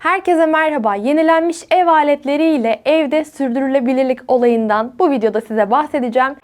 Herkese merhaba. Yenilenmiş ev aletleriyle evde sürdürülebilirlik olayından bu videoda size bahsedeceğim.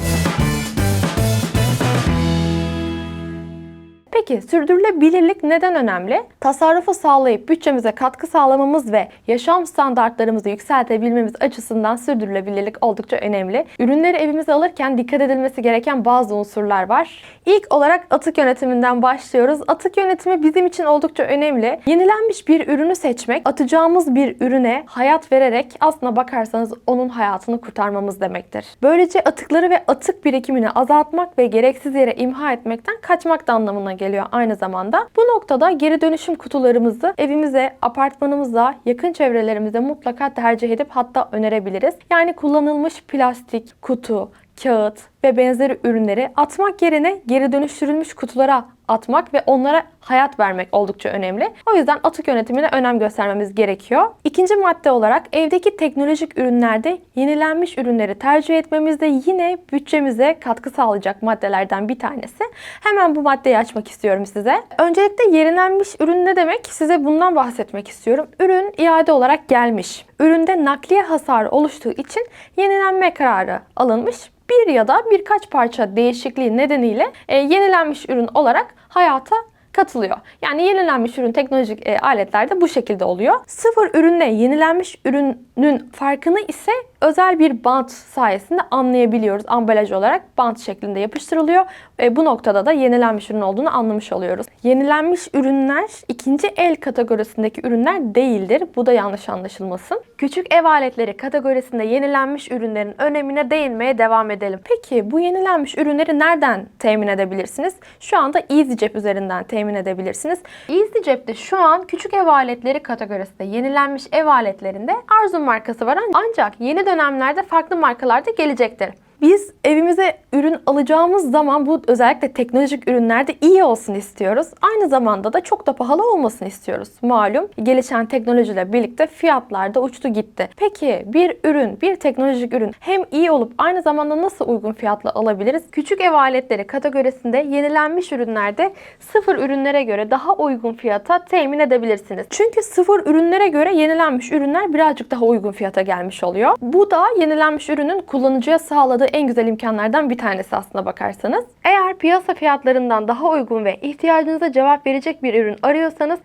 Peki sürdürülebilirlik neden önemli? Tasarrufu sağlayıp bütçemize katkı sağlamamız ve yaşam standartlarımızı yükseltebilmemiz açısından sürdürülebilirlik oldukça önemli. Ürünleri evimize alırken dikkat edilmesi gereken bazı unsurlar var. İlk olarak atık yönetiminden başlıyoruz. Atık yönetimi bizim için oldukça önemli. Yenilenmiş bir ürünü seçmek, atacağımız bir ürüne hayat vererek aslına bakarsanız onun hayatını kurtarmamız demektir. Böylece atıkları ve atık birikimini azaltmak ve gereksiz yere imha etmekten kaçmak da anlamına geliyor aynı zamanda. Bu noktada geri dönüşüm kutularımızı evimize, apartmanımıza, yakın çevrelerimize mutlaka tercih edip hatta önerebiliriz. Yani kullanılmış plastik, kutu, kağıt ve benzeri ürünleri atmak yerine geri dönüştürülmüş kutulara atmak ve onlara hayat vermek oldukça önemli. O yüzden atık yönetimine önem göstermemiz gerekiyor. İkinci madde olarak evdeki teknolojik ürünlerde yenilenmiş ürünleri tercih etmemiz de yine bütçemize katkı sağlayacak maddelerden bir tanesi. Hemen bu maddeyi açmak istiyorum size. Öncelikle yenilenmiş ürün ne demek? Size bundan bahsetmek istiyorum. Ürün iade olarak gelmiş. Üründe nakliye hasarı oluştuğu için yenilenme kararı alınmış bir ya da birkaç parça değişikliği nedeniyle e, yenilenmiş ürün olarak hayata katılıyor. Yani yenilenmiş ürün teknolojik e, aletlerde bu şekilde oluyor. Sıfır ürünle yenilenmiş ürünün farkını ise özel bir bant sayesinde anlayabiliyoruz. Ambalaj olarak bant şeklinde yapıştırılıyor. E, bu noktada da yenilenmiş ürün olduğunu anlamış oluyoruz. Yenilenmiş ürünler ikinci el kategorisindeki ürünler değildir. Bu da yanlış anlaşılmasın. Küçük ev aletleri kategorisinde yenilenmiş ürünlerin önemine değinmeye devam edelim. Peki bu yenilenmiş ürünleri nereden temin edebilirsiniz? Şu anda EasyCep üzerinden temin edebilirsiniz. EasyCep'te şu an küçük ev aletleri kategorisinde yenilenmiş ev aletlerinde Arzum markası var ancak yeni dönemlerde farklı markalar da gelecektir. Biz evimize ürün alacağımız zaman bu özellikle teknolojik ürünlerde iyi olsun istiyoruz. Aynı zamanda da çok da pahalı olmasını istiyoruz. Malum gelişen teknolojiyle birlikte fiyatlar da uçtu gitti. Peki bir ürün, bir teknolojik ürün hem iyi olup aynı zamanda nasıl uygun fiyatla alabiliriz? Küçük ev aletleri kategorisinde yenilenmiş ürünlerde sıfır ürünlere göre daha uygun fiyata temin edebilirsiniz. Çünkü sıfır ürünlere göre yenilenmiş ürünler birazcık daha uygun fiyata gelmiş oluyor. Bu da yenilenmiş ürünün kullanıcıya sağladığı en güzel imkanlardan bir tanesi aslına bakarsanız. Eğer piyasa fiyatlarından daha uygun ve ihtiyacınıza cevap verecek bir ürün arıyorsanız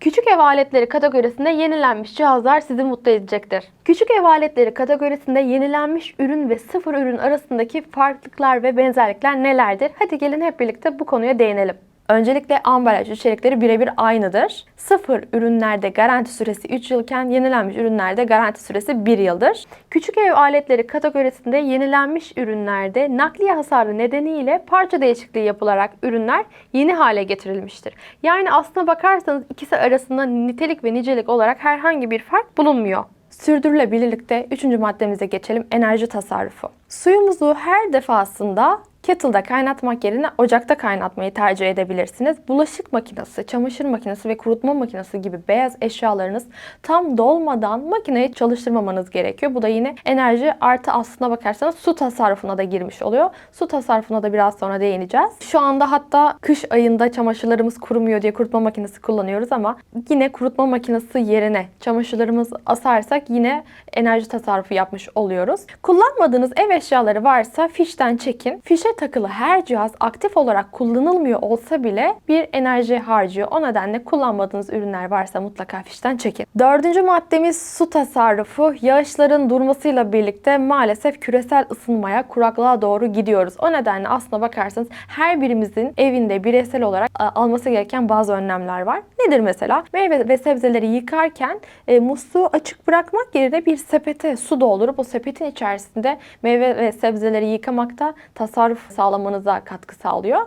Küçük ev aletleri kategorisinde yenilenmiş cihazlar sizi mutlu edecektir. Küçük ev aletleri kategorisinde yenilenmiş ürün ve sıfır ürün arasındaki farklılıklar ve benzerlikler nelerdir? Hadi gelin hep birlikte bu konuya değinelim. Öncelikle ambalaj içerikleri birebir aynıdır. Sıfır ürünlerde garanti süresi 3 yılken yenilenmiş ürünlerde garanti süresi 1 yıldır. Küçük ev aletleri kategorisinde yenilenmiş ürünlerde nakliye hasarı nedeniyle parça değişikliği yapılarak ürünler yeni hale getirilmiştir. Yani aslına bakarsanız ikisi arasında nitelik ve nicelik olarak herhangi bir fark bulunmuyor. Sürdürülebilirlikte üçüncü maddemize geçelim enerji tasarrufu. Suyumuzu her defasında Kettle'da kaynatmak yerine ocakta kaynatmayı tercih edebilirsiniz. Bulaşık makinesi, çamaşır makinesi ve kurutma makinesi gibi beyaz eşyalarınız tam dolmadan makineyi çalıştırmamanız gerekiyor. Bu da yine enerji artı aslına bakarsanız su tasarrufuna da girmiş oluyor. Su tasarrufuna da biraz sonra değineceğiz. Şu anda hatta kış ayında çamaşırlarımız kurumuyor diye kurutma makinesi kullanıyoruz ama yine kurutma makinesi yerine çamaşırlarımız asarsak yine enerji tasarrufu yapmış oluyoruz. Kullanmadığınız ev eşyaları varsa fişten çekin. Fişe takılı her cihaz aktif olarak kullanılmıyor olsa bile bir enerji harcıyor. O nedenle kullanmadığınız ürünler varsa mutlaka fişten çekin. Dördüncü maddemiz su tasarrufu. Yağışların durmasıyla birlikte maalesef küresel ısınmaya, kuraklığa doğru gidiyoruz. O nedenle aslına bakarsanız her birimizin evinde bireysel olarak alması gereken bazı önlemler var. Nedir mesela? Meyve ve sebzeleri yıkarken e, musluğu açık bırakmak yerine bir sepete su doldurup o sepetin içerisinde meyve ve sebzeleri yıkamakta tasarruf sağlamanıza katkı sağlıyor.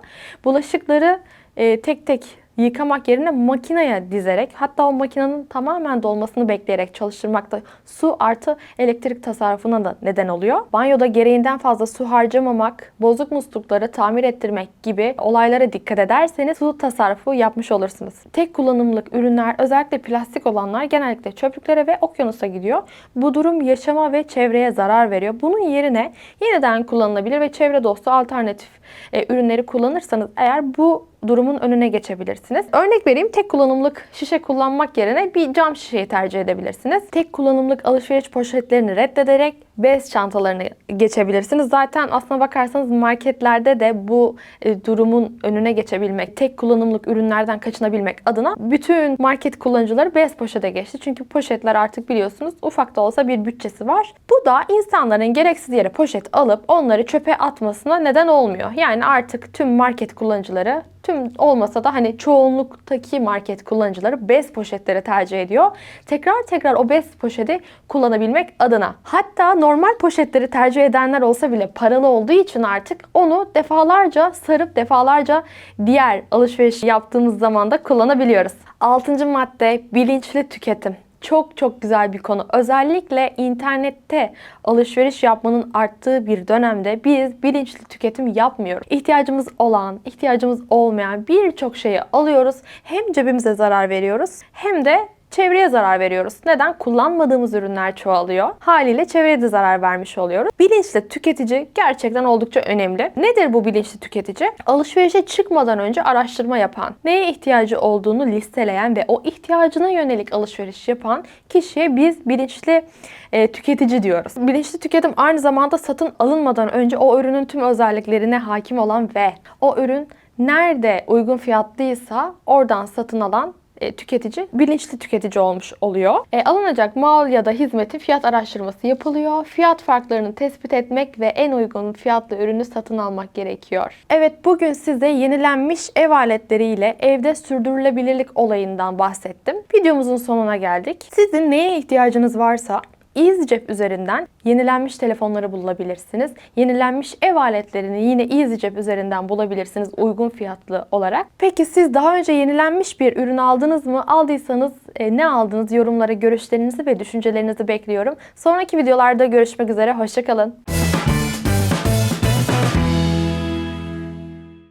Bulaşıkları e, tek tek yıkamak yerine makineye dizerek hatta o makinenin tamamen dolmasını bekleyerek çalıştırmakta su artı elektrik tasarrufuna da neden oluyor. Banyoda gereğinden fazla su harcamamak, bozuk muslukları tamir ettirmek gibi olaylara dikkat ederseniz su tasarrufu yapmış olursunuz. Tek kullanımlık ürünler özellikle plastik olanlar genellikle çöplüklere ve okyanusa gidiyor. Bu durum yaşama ve çevreye zarar veriyor. Bunun yerine yeniden kullanılabilir ve çevre dostu alternatif e, ürünleri kullanırsanız eğer bu durumun önüne geçebilirsiniz. Örnek vereyim tek kullanımlık şişe kullanmak yerine bir cam şişeyi tercih edebilirsiniz. Tek kullanımlık alışveriş poşetlerini reddederek bez çantalarını geçebilirsiniz. Zaten aslına bakarsanız marketlerde de bu e, durumun önüne geçebilmek, tek kullanımlık ürünlerden kaçınabilmek adına bütün market kullanıcıları bez poşete geçti. Çünkü poşetler artık biliyorsunuz ufak da olsa bir bütçesi var. Bu da insanların gereksiz yere poşet alıp onları çöpe atmasına neden olmuyor. Yani artık tüm market kullanıcıları tüm olmasa da hani çoğunluktaki market kullanıcıları bez poşetleri tercih ediyor. Tekrar tekrar o bez poşeti kullanabilmek adına. Hatta normal poşetleri tercih edenler olsa bile paralı olduğu için artık onu defalarca sarıp defalarca diğer alışveriş yaptığımız zaman da kullanabiliyoruz. Altıncı madde bilinçli tüketim. Çok çok güzel bir konu. Özellikle internette alışveriş yapmanın arttığı bir dönemde biz bilinçli tüketim yapmıyoruz. İhtiyacımız olan, ihtiyacımız olmayan birçok şeyi alıyoruz. Hem cebimize zarar veriyoruz hem de çevreye zarar veriyoruz. Neden? Kullanmadığımız ürünler çoğalıyor. Haliyle çevreye de zarar vermiş oluyoruz. Bilinçli tüketici gerçekten oldukça önemli. Nedir bu bilinçli tüketici? Alışverişe çıkmadan önce araştırma yapan, neye ihtiyacı olduğunu listeleyen ve o ihtiyacına yönelik alışveriş yapan kişiye biz bilinçli e, tüketici diyoruz. Bilinçli tüketim aynı zamanda satın alınmadan önce o ürünün tüm özelliklerine hakim olan ve o ürün nerede uygun fiyatlıysa oradan satın alan e, tüketici bilinçli tüketici olmuş oluyor. E, alınacak mal ya da hizmeti fiyat araştırması yapılıyor. Fiyat farklarını tespit etmek ve en uygun fiyatlı ürünü satın almak gerekiyor. Evet bugün size yenilenmiş ev aletleriyle evde sürdürülebilirlik olayından bahsettim. Videomuzun sonuna geldik. Sizin neye ihtiyacınız varsa EasyCep üzerinden yenilenmiş telefonları bulabilirsiniz. Yenilenmiş ev aletlerini yine EasyCep üzerinden bulabilirsiniz uygun fiyatlı olarak. Peki siz daha önce yenilenmiş bir ürün aldınız mı? Aldıysanız e, ne aldınız? Yorumlara görüşlerinizi ve düşüncelerinizi bekliyorum. Sonraki videolarda görüşmek üzere. Hoşçakalın.